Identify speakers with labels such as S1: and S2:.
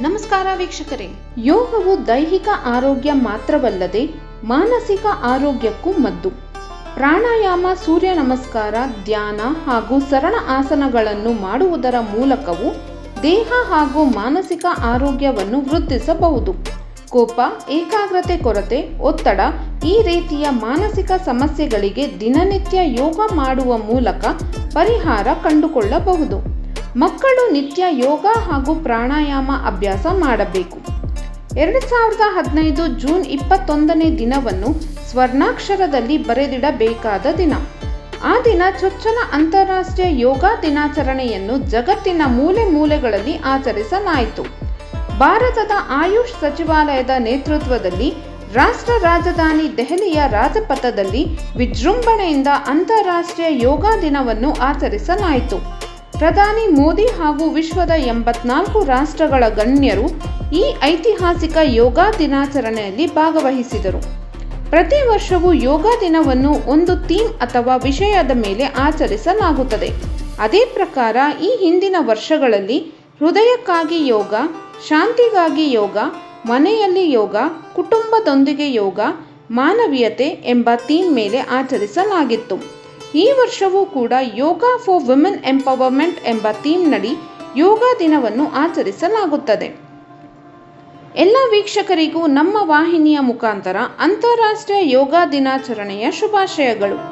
S1: ನಮಸ್ಕಾರ ವೀಕ್ಷಕರೇ. ಯೋಗವು ದೈಹಿಕ ಆರೋಗ್ಯ ಮಾತ್ರವಲ್ಲದೆ ಮಾನಸಿಕ ಆರೋಗ್ಯಕ್ಕೂ ಮದ್ದು. ಪ್ರಾಣಾಯಾಮ, ಸೂರ್ಯ ನಮಸ್ಕಾರ, ಧ್ಯಾನ ಹಾಗೂ ಸರಳ ಆಸನಗಳನ್ನು ಮಾಡುವುದರ ಮೂಲಕವೂ ದೇಹ ಹಾಗೂ ಮಾನಸಿಕ ಆರೋಗ್ಯವನ್ನು ವೃದ್ಧಿಸಬಹುದು. ಕೋಪ, ಏಕಾಗ್ರತೆ, ಕೊರತೆ, ಒತ್ತಡ ಈ ರೀತಿಯ ಮಾನಸಿಕ ಸಮಸ್ಯೆಗಳಿಗೆ ದಿನನಿತ್ಯ ಯೋಗ ಮಾಡುವ ಮೂಲಕ ಪರಿಹಾರ ಕಂಡುಕೊಳ್ಳಬಹುದು. ಮಕ್ಕಳು ನಿತ್ಯ ಯೋಗ ಹಾಗೂ ಪ್ರಾಣಾಯಾಮ ಅಭ್ಯಾಸ ಮಾಡಬೇಕು. ಎರಡು ಸಾವಿರದ ಹದಿನೈದು ಜೂನ್ ಇಪ್ಪತ್ತೊಂದನೇ ದಿನವನ್ನು ಸ್ವರ್ಣಾಕ್ಷರದಲ್ಲಿ ಬರೆದಿಡಬೇಕಾದ ದಿನ. ಆ ದಿನ ಚೊಚ್ಚಲ ಅಂತಾರಾಷ್ಟ್ರೀಯ ಯೋಗ ದಿನಾಚರಣೆಯನ್ನು ಜಗತ್ತಿನ ಮೂಲೆ ಮೂಲೆಗಳಲ್ಲಿ ಆಚರಿಸಲಾಯಿತು. ಭಾರತದ ಆಯುಷ್ ಸಚಿವಾಲಯದ ನೇತೃತ್ವದಲ್ಲಿ ರಾಷ್ಟ್ರ ರಾಜಧಾನಿ ದೆಹಲಿಯ ರಾಜಪಥದಲ್ಲಿ ವಿಜೃಂಭಣೆಯಿಂದ ಅಂತಾರಾಷ್ಟ್ರೀಯ ಯೋಗ ದಿನವನ್ನು ಆಚರಿಸಲಾಯಿತು. ಪ್ರಧಾನಿ ಮೋದಿ ಹಾಗೂ ವಿಶ್ವದ ಎಂಬತ್ನಾಲ್ಕು ರಾಷ್ಟ್ರಗಳ ಗಣ್ಯರು ಈ ಐತಿಹಾಸಿಕ ಯೋಗ ದಿನಾಚರಣೆಯಲ್ಲಿ ಭಾಗವಹಿಸಿದರು. ಪ್ರತಿ ವರ್ಷವೂ ಯೋಗ ದಿನವನ್ನು ಒಂದು ಥೀಮ್ ಅಥವಾ ವಿಷಯದ ಮೇಲೆ ಆಚರಿಸಲಾಗುತ್ತದೆ. ಅದೇ ಪ್ರಕಾರ ಈ ಹಿಂದಿನ ವರ್ಷಗಳಲ್ಲಿ ಹೃದಯಕ್ಕಾಗಿ ಯೋಗ, ಶಾಂತಿಗಾಗಿ ಯೋಗ ಮನೆಯಲ್ಲಿ ಯೋಗ, ಕುಟುಂಬದೊಂದಿಗೆ ಯೋಗ, ಮಾನವೀಯತೆ ಎಂಬ ಥೀಮ್ ಮೇಲೆ ಆಚರಿಸಲಾಗಿತ್ತು. ಈ ವರ್ಷವೂ ಕೂಡ ಯೋಗ ಫಾರ್ ವುಮೆನ್ ಎಂಪವರ್ಮೆಂಟ್ ಎಂಬ ಥೀಮ್ನಡಿ ಯೋಗ ದಿನವನ್ನು ಆಚರಿಸಲಾಗುತ್ತದೆ. ಎಲ್ಲ ವೀಕ್ಷಕರಿಗೂ ನಮ್ಮ ವಾಹಿನಿಯ ಮುಖಾಂತರ ಅಂತಾರಾಷ್ಟ್ರೀಯ ಯೋಗ ದಿನಾಚರಣೆಯ ಶುಭಾಶಯಗಳು.